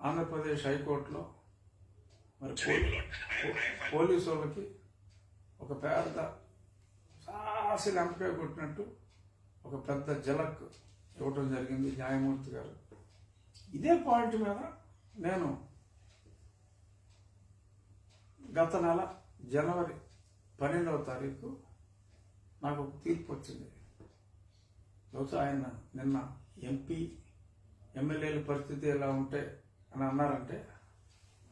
ఆంధ్రప్రదేశ్ హైకోర్టులో మరి పోలీసు వాళ్ళకి ఒక పెద్ద సాసి లంపకాయ కొట్టినట్టు ఒక పెద్ద జలక్ ఇవ్వటం జరిగింది న్యాయమూర్తి గారు. ఇదే పాయింట్ మీద నేను గత నెల జనవరి పన్నెండవ తారీఖు నాకు ఒక తీర్పు వచ్చింది. బహుశా ఆయన నిన్న ఎంపీ ఎమ్మెల్యేల పరిస్థితి ఎలా ఉంటే అని అన్నారంటే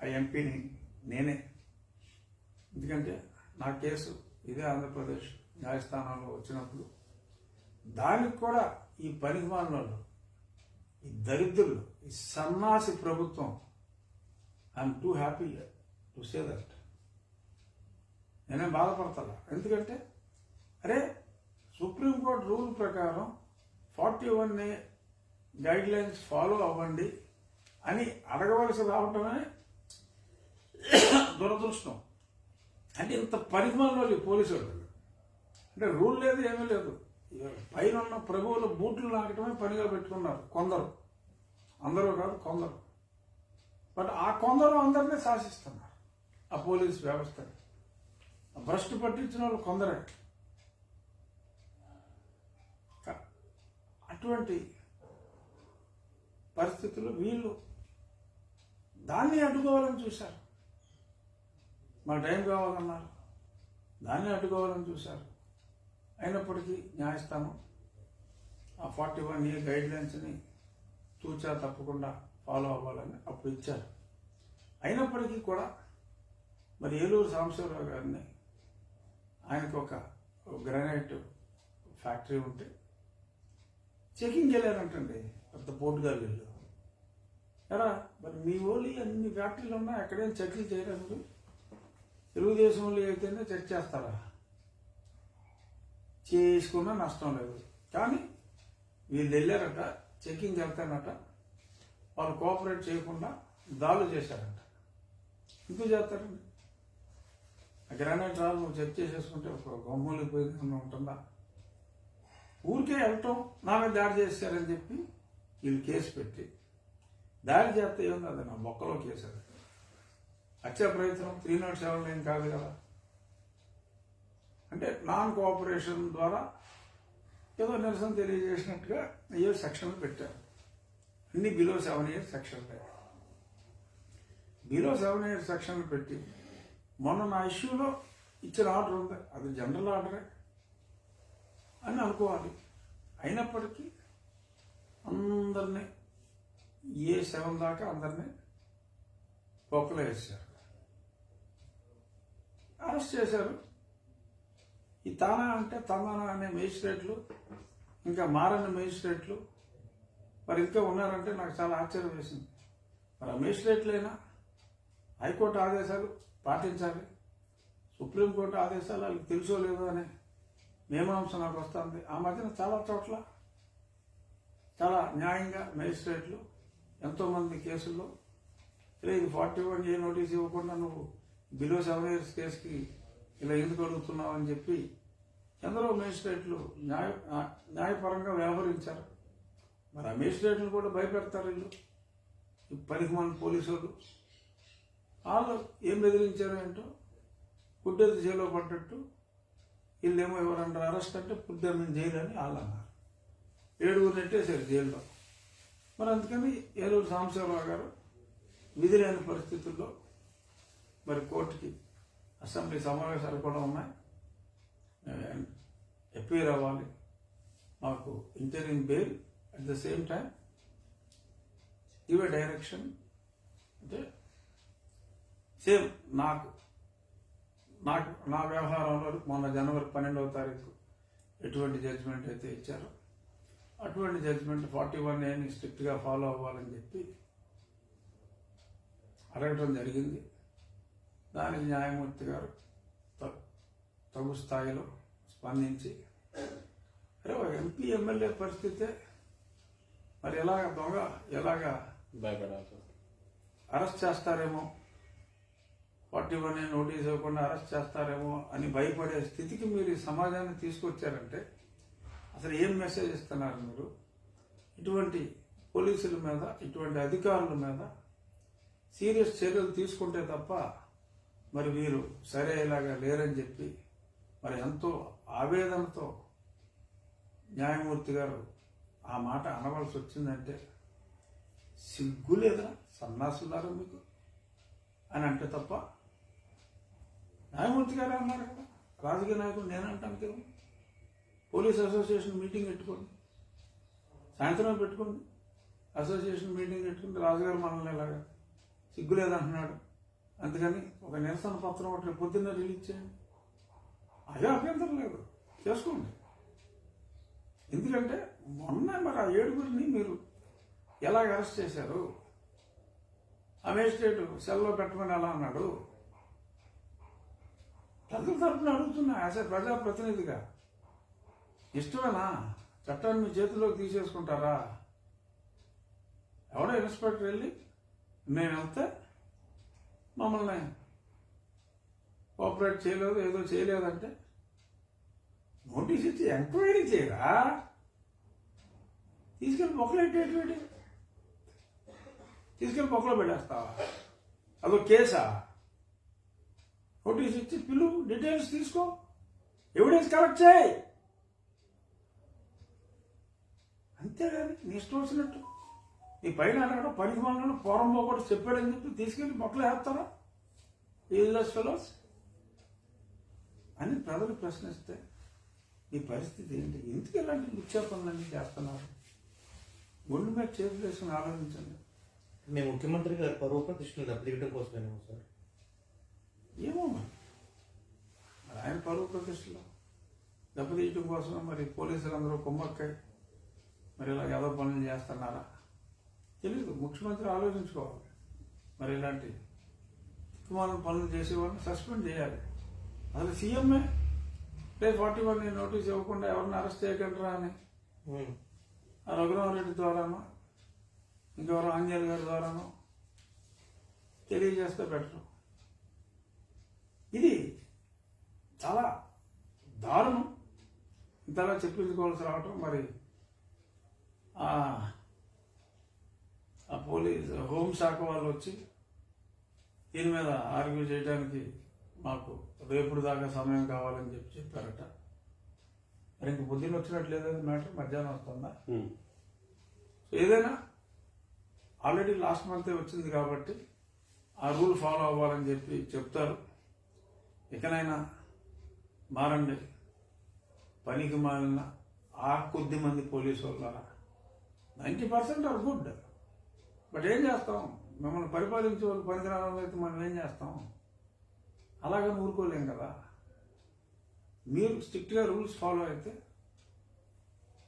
ఆ ఎంపీని నేనే. ఎందుకంటే నా కేసు ఇదే ఆంధ్రప్రదేశ్ న్యాయస్థానంలో వచ్చినప్పుడు దానికి కూడా ఈ పరిమాణంలో ఈ దరిద్రులు ఈ సన్నాసి ప్రభుత్వం I'm too happy to say that నేనేం బాధపడతా ఎందుకంటే అరే సుప్రీంకోర్టు రూల్ ప్రకారం forty one A guidelines follow అవ్వండి అని అడగవలసి రావటమే దురదృష్టం. అంటే ఇంత పరిమాణంలో ఈ పోలీసు వాళ్ళు అంటే రూల్ లేదు ఏమీ లేదు. పైన ఉన్న ప్రభువుల బూట్లు నాకటమే పనిగా పెట్టుకున్నారు కొందరు. అందరూ కాదు కొందరు. బట్ ఆ కొందరు అందరినీ శాసిస్తున్నారు. ఆ పోలీస్ వ్యవస్థని. భ్రష్టు పట్టించిన వాళ్ళు కొందరే. అటువంటి పరిస్థితులు వీళ్ళు దాన్ని అడ్డుకోవాలని చూశారు. మా టైం కావాలన్నారు. దాన్ని అడ్డుకోవాలని చూశారు. అయినప్పటికీ న్యాయస్థానం ఆ ఫార్టీ వన్ ఏ గైడ్ లైన్స్ని తూచా తప్పకుండా ఫాలో అవ్వాలని అప్పుడు ఇచ్చారు. అయినప్పటికీ కూడా మరి ఏలూరు సాంబశివరావు గారిని ఆయనకు ఒక గ్రానైట్ ఫ్యాక్టరీ ఉంటే చెకింగ్ వెళ్ళారంటండి పెద్ద పోటుగారు వీళ్ళు. ఎరా మరి మీ ఓన్లీ అన్ని ఫ్యాక్టరీలు ఉన్నా ఎక్కడైనా చెకింగ్ చేయలేదు తెలుగుదేశం వాళ్ళు అయితేనే చెక్ చేస్తారా? చేసుకున్నా నష్టం లేదు. కానీ వీళ్ళు వెళ్ళారట చెకింగ్ వెళ్తానట వాళ్ళు కోఆపరేట్ చేయకుండా దాడులు చేశారంట. ఎందుకు చేస్తారండి? ఆ గ్రానైట్ రాళ్ళు నువ్వు చెక్ చేసేసుకుంటే ఒక గొమ్మలు పోయింది ఉంటుందా? ఊరికే వెళ్ళటం నా మీద దాడి చేశారని చెప్పి వీళ్ళు కేసు పెట్టి దాడి చేస్తే ఏముంది? అది నా బొక్కలో వేసేది వచ్చే హత్య ప్రయత్నం త్రీ నాట్ సెవెన్ ఏం కాదు కదా. అంటే నాన్ కోఆపరేషన్ ద్వారా ఏదో నిరసన తెలియజేసినట్టుగా అయ్యో సెక్షన్లు పెట్టారు. అన్ని బిలో సెవెన్ ఇయర్స్ సెక్షన్లే బిలో సెవెన్ ఇయర్స్ సెక్షన్లు పెట్టి మొన్న నా ఇష్యూలో ఇచ్చిన ఆర్డర్ ఉంది. అది జనరల్ ఆర్డరే అని అనుకోవాలి. అయినప్పటికీ అందరినీ ఏ సెవెన్ దాకా అందరినీ పొక్కలు వేసారు అరెస్ట్ చేశారు. ఈ తానా అంటే తమానా అనే మేజిస్ట్రేట్లు ఇంకా మారని మేజిస్ట్రేట్లు మరి ఇంకా ఉన్నారంటే నాకు చాలా ఆశ్చర్యం వేసింది. మరి ఆ మేజిస్ట్రేట్లైనా హైకోర్టు ఆదేశాలు పాటించాలి సుప్రీంకోర్టు ఆదేశాలు వాళ్ళకి తెలుసో లేదో అనే మీమాంస నాకు వస్తుంది. ఆ మధ్యన చాలా చోట్ల చాలా న్యాయంగా మేజిస్ట్రేట్లు ఎంతోమంది కేసుల్లో? "రే, ఇది ఫార్టీ వన్ ఏ నోటీస్ ఇవ్వకుండా నువ్వు బిలో సెవెన్ ఇయర్స్ కేసుకి ఇలా ఎందుకు అడుగుతున్నావు అని చెప్పి ఎందరో మేజిస్ట్రేట్లు న్యాయ న్యాయపరంగా వ్యవహరించారు. మరి ఆ మేజిస్ట్రేట్లు కూడా భయపెడతారు వీళ్ళు. ఈ మంది పోలీసు వాళ్ళు. వాళ్ళు ఏం బెదిరించారు ఏంటో పుట్టేది జైల్లో పడ్డట్టు వీళ్ళేమో ఎవరన్నా అరెస్ట్ అంటే పుట్టేది జైలు అని వాళ్ళు అన్నారు. ఏడుగురు నెట్టేశారు జైల్లో. మరి అందుకని ఏలూరు సాంబశివరావు గారు విధి లేని పరిస్థితుల్లో మరి కోర్టుకి అసెంబ్లీ సమావేశాలు కూడా ఉన్నాయి. అపీర్ అవ్వాలి. మాకు interim bail at the same time ఇవే డైరెక్షన్ అంటే సేమ్ నాకు నాకు నా వ్యవహారంలో మొన్న జనవరి పన్నెండవ తారీఖు ఎటువంటి జడ్జిమెంట్ అయితే ఇచ్చారో అటువంటి జడ్జిమెంట్ ఫార్టీ వన్ ఏని స్ట్రిక్ట్గా ఫాలో అవ్వాలని చెప్పి అడగటం జరిగింది దానికి న్యాయమూర్తి గారు తగు స్థాయిలో స్పందించి అరే ఎంపీ ఎమ్మెల్యే పరిస్థితే మరి ఎలాగ దొంగ ఎలాగా భయపడాల్సి వస్తుంది. అరెస్ట్ చేస్తారేమో ఫార్టీ వన్ నోటీస్ ఇవ్వకుండా అరెస్ట్ చేస్తారేమో అని భయపడే స్థితికి మీరు ఈ సమాజాన్ని తీసుకొచ్చారంటే అసలు ఏం మెసేజ్ ఇస్తున్నారు మీరు? ఇటువంటి పోలీసుల మీద ఇటువంటి అధికారుల మీద సీరియస్ చర్యలు తీసుకుంటే తప్ప మరి వీరు సరే ఇలాగా లేరని చెప్పి మరి ఎంతో ఆవేదనతో న్యాయమూర్తి గారు ఆ మాట అనవలసి వచ్చిందంటే సిగ్గు లేదా? సన్నాసున్నారు మీకు? అని అంటే తప్ప న్యాయమూర్తి గారే అన్నారు కదా. రాజకీయ నాయకుడు నేనంటాను కదా. పోలీస్ అసోసియేషన్ మీటింగ్ పెట్టుకోండి. సాయంత్రం పెట్టుకోండి. అసోసియేషన్ మీటింగ్ పెట్టుకుంటే రాజుగారు మనల్ని ఇలాగా సిగ్గు లేదంటున్నాడు అందుకని ఒక నిరసన పత్రం ఒకటి రేపు రిలీజ్ చేయండి. అదే అభ్యంతరం లేదు. చేసుకోండి. ఎందుకంటే మొన్న మరి ఆ ఏడుగురిని మీరు ఎలాగ అరెస్ట్ చేశారు? ఆ మేజిస్ట్రేట్ సెల్లో పెట్టమని ఎలా అన్నాడు ప్రజల తరపున అడుగుతున్నా యాజ్ ఏ ప్రజాప్రతినిధిగా. ఇష్టమేనా? చట్టాన్ని మీ చేతిలోకి తీసేసుకుంటారా? ఎవడో ఇన్స్పెక్టర్ వెళ్ళి మేము వెళ్తే మమ్మల్ని కోఆపరేట్ చేయలేదు ఏదో చేయలేదంటే నోటీస్ ఇచ్చి ఎంక్వైరీ చేయరా? తీసుకెళ్ళి మొక్కలు ఎట్టేటువంటి తీసుకెళ్ళి మొక్కలో పెట్టేస్తావా? అదో కేసా? నోటీస్ ఇచ్చి పిలు డీటెయిల్స్ తీసుకో. ఎవిడెన్స్ కలెక్ట్ చేయి. అంతేగాని నీ ఇష్టం వచ్చినట్టు. నీ పైన అడగడం పనికి మనలో పూర్వంలో కూడా చెప్పాడని చెప్పి తీసుకెళ్ళి మొక్కలు వేస్తారా? Useless fellows? అని ప్రజలు ప్రశ్నిస్తే నీ పరిస్థితి ఏంటి? ఎందుకు ఇలాంటి ముఖ్య పనులన్నీ చేస్తున్నారు? గుండె మీద చేతులు వేసుకుని ఆలోచించండి. మీ ముఖ్యమంత్రి గారు పరువు ప్రతిష్టలు దెబ్బతీయడం కోసమేనేమో సార్. ఏమో మరి. ఆయన పరువు ప్రతిష్టలు. దెబ్బతీయటం కోసం మరి పోలీసులు అందరూ కుమ్మక్కై మరి ఇలా ఏదో పనులు చేస్తున్నారా? తెలియదు ముఖ్యమంత్రి ఆలోచించుకోవాలి. మరి ఇలాంటి దిక్కుమాలిన పనులు చేసేవాళ్ళని సస్పెండ్ చేయాలి. అసలు సీఎంఏ? డే ఫార్టీ వన్ నోటీస్ ఇవ్వకుండా ఎవరిని అరెస్ట్ చేయగలరా అని? రఘురామరెడ్డి ద్వారానో ఇంకెవరో ఆంజనేయులు గారి ద్వారానో తెలియజేస్తే బెటర్. ఇది చాలా దారుణం. ఇంతలా చెప్పించుకోవాల్సి రావటం మరి ఆ పోలీస్ హోంశాఖ వాళ్ళు వచ్చి దీని మీద ఆర్గ్యూ చేయడానికి మాకు రేపుడు దాకా సమయం కావాలని చెప్పి చెప్పారట. మరి ఇంక పొద్దున్న వచ్చినట్లేదు మ్యాటర్ మధ్యాహ్నం వస్తుందా? ఏదైనా ఆల్రెడీ లాస్ట్ మంతే వచ్చింది కాబట్టి ఆ రూల్ ఫాలో అవ్వాలని చెప్పి చెప్తారు. ఇకనైనా మారండి. పనికి మాలిన ఆ కొద్ది మంది పోలీసు వాళ్ళ ninety percent are good but ఏం చేస్తాం? మిమ్మల్ని పరిపాలించే వాళ్ళు పనికిరాని అయితే మనం ఏం చేస్తాం? అలాగని ఊరుకోలేం కదా. మీరు స్ట్రిక్ట్గా రూల్స్ ఫాలో అయితే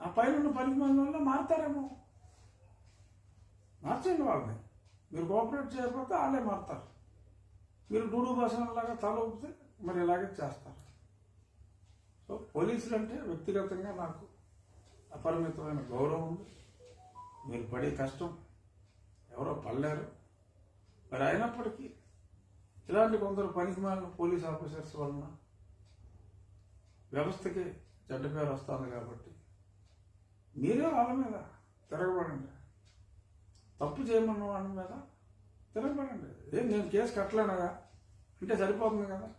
ఆ పైన ఉన్న పనికి మంది వల్ల మారుతారేమో. మార్చండి వాళ్ళని. మీరు కోఆపరేట్ చేయకపోతే వాళ్ళే మారుతారు. మీరు డూడు లాగా తల ఊపితే మరి ఇలాగే చేస్తారు. సో పోలీసులు అంటే వ్యక్తిగతంగా నాకు అపరిమితమైన గౌరవం ఉంది. మీరు పడే కష్టం. ఎవరో పడలేరు. మరి అయినప్పటికీ ఇలాంటి కొందరు పనికి మాలిన పోలీస్ ఆఫీసర్స్ వలన వ్యవస్థకి చెడ్డ పేరు వస్తుంది కాబట్టి మీరే వాళ్ళ మీద తిరగబడండి. తప్పు చేయమన్న వాళ్ళ మీద తిరగబడండి. ఏం నేను కేసు కట్టలేనగా అంటే సరిపోతుంది కదా.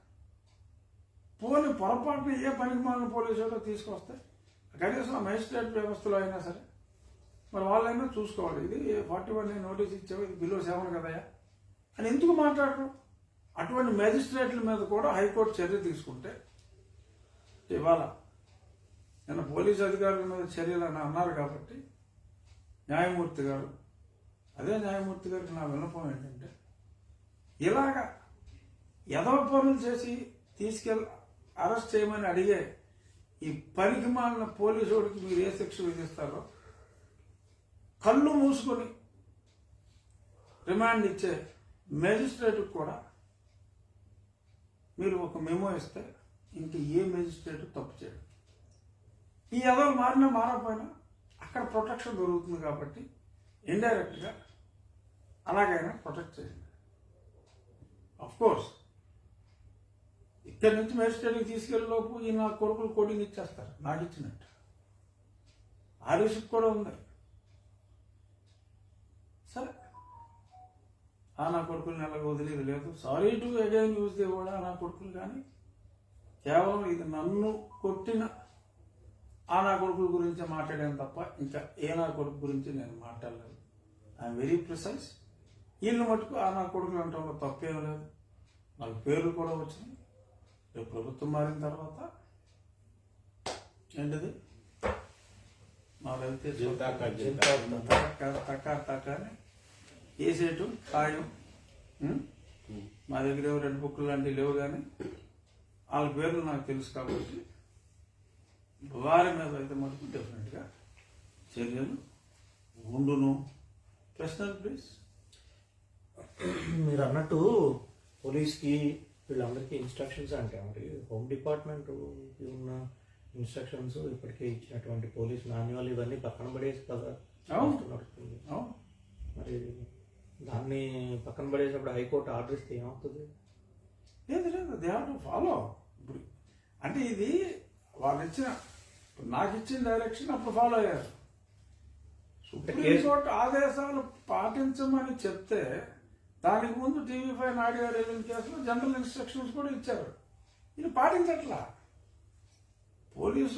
పోనీ పొరపాటున ఏ పనికి మాలిన పోలీసులో తీసుకొస్తే కనీసం మెజిస్ట్రేట్ వ్యవస్థలో అయినా సరే మరి వాళ్ళైనా చూసుకోవాలి. ఇది ఫార్టీ వన్ నోటీస్ ఇచ్చావు ఇది బిలో సెవెన్ కదయా అని ఎందుకు మాట్లాడరు అటువంటి మేజిస్ట్రేట్ల మీద కూడా హైకోర్టు చర్య తీసుకుంటే ఇవాళ నిన్న పోలీస్ అధికారుల మీద చర్యలు అని అన్నారు కాబట్టి న్యాయమూర్తి గారు అదే న్యాయమూర్తి గారికి నా విన్నపం ఏంటంటే ఇలాగా ఎదవ పనులు చేసి తీసుకెళ్ళి అరెస్ట్ చేయమని అడిగే ఈ పనికి మాలిన పోలీసుడికి మీరు ఏ శిక్ష విధిస్తారో కళ్ళు మూసుకొని రిమాండ్ ఇచ్చే మేజిస్ట్రేట్కి కూడా మీరు ఒక మెమో ఇస్తే ఇంక ఏ మేజిస్ట్రేట్ తప్పు చేయడు. ఈ ఎదలు మారినా మారకపోయినా అక్కడ ప్రొటెక్షన్ దొరుకుతుంది కాబట్టి ఇండైరెక్ట్గా అలాగైనా ప్రొటెక్ట్ చేయండి. కోర్స్ ఇక్కడి నుంచి మేజిస్ట్రేట్కి తీసుకెళ్ళలోపు ఈ నా కొడుకులు కోడింగ్ ఇచ్చేస్తారు. నాకు ఇచ్చినట్టు. ఆ రిస్క్ కూడా ఉంది సరే ఆ నా కొడుకుల్ని ఎలాగ వదిలేదు లేదు. Sorry to again use the కూడా ఆ నా కొడుకులు కానీ కేవలం ఇది నన్ను కొట్టిన ఆ నా కొడుకుల గురించి మాట్లాడాను తప్ప ఇంకా ఏ నా కొడుకు గురించి నేను మాట్లాడలేదు. ఐఎమ్ వెరీ ప్రిసైజ్ వీళ్ళు మటుకు ఆ నా కొడుకులు అంటాం తప్పేం లేదు. నాకు పేర్లు కూడా వచ్చినాయి. రేపు ప్రభుత్వం మారిన తర్వాత ఏంటిది? మా జింతాక, తక్క తక్క తక్క అని వేసేటు ఖాయం ఉం? మా దగ్గర ఏవో రెండు బుక్కులు లాంటివి లేవు కానీ వాళ్ళ పేర్లు నాకు తెలుసు కాబట్టి వారి మీద అయితే మటుకు డెఫినెట్గా చర్యలు ఉండును. ప్రశ్నలు ప్లీజ్ మీరు అన్నట్టు పోలీస్కి వీళ్ళందరికీ ఇన్స్ట్రక్షన్స్ అంటే మరి హోమ్ డిపార్ట్మెంట్ ఉన్న ఇన్స్ట్రక్షన్స్ ఇప్పటికే ఇచ్చినటువంటి పోలీస్ మాన్యువల్ ఇవన్నీ పక్కన పడేసి కదా మరి దాన్ని పక్కన పడేసినప్పుడు హైకోర్టు ఆర్డర్ ఇస్తే ఏమవుతుంది? లేదు లేదు దే టు ఫాలో ఇప్పుడు అంటే ఇది వాళ్ళు ఇచ్చిన నాకు ఇచ్చిన డైరెక్షన్ అప్పుడు ఫాలో అయ్యారు. సుప్రీంకోర్టు ఆదేశాలు పాటించమని చెప్తే దానికి ముందు టీవీ ఫైవ్ నాడియో రేవింగ్ కేసులో జనరల్ ఇన్స్ట్రక్షన్స్ కూడా ఇచ్చారు. ఇది పాటించట్లా? పోలీసు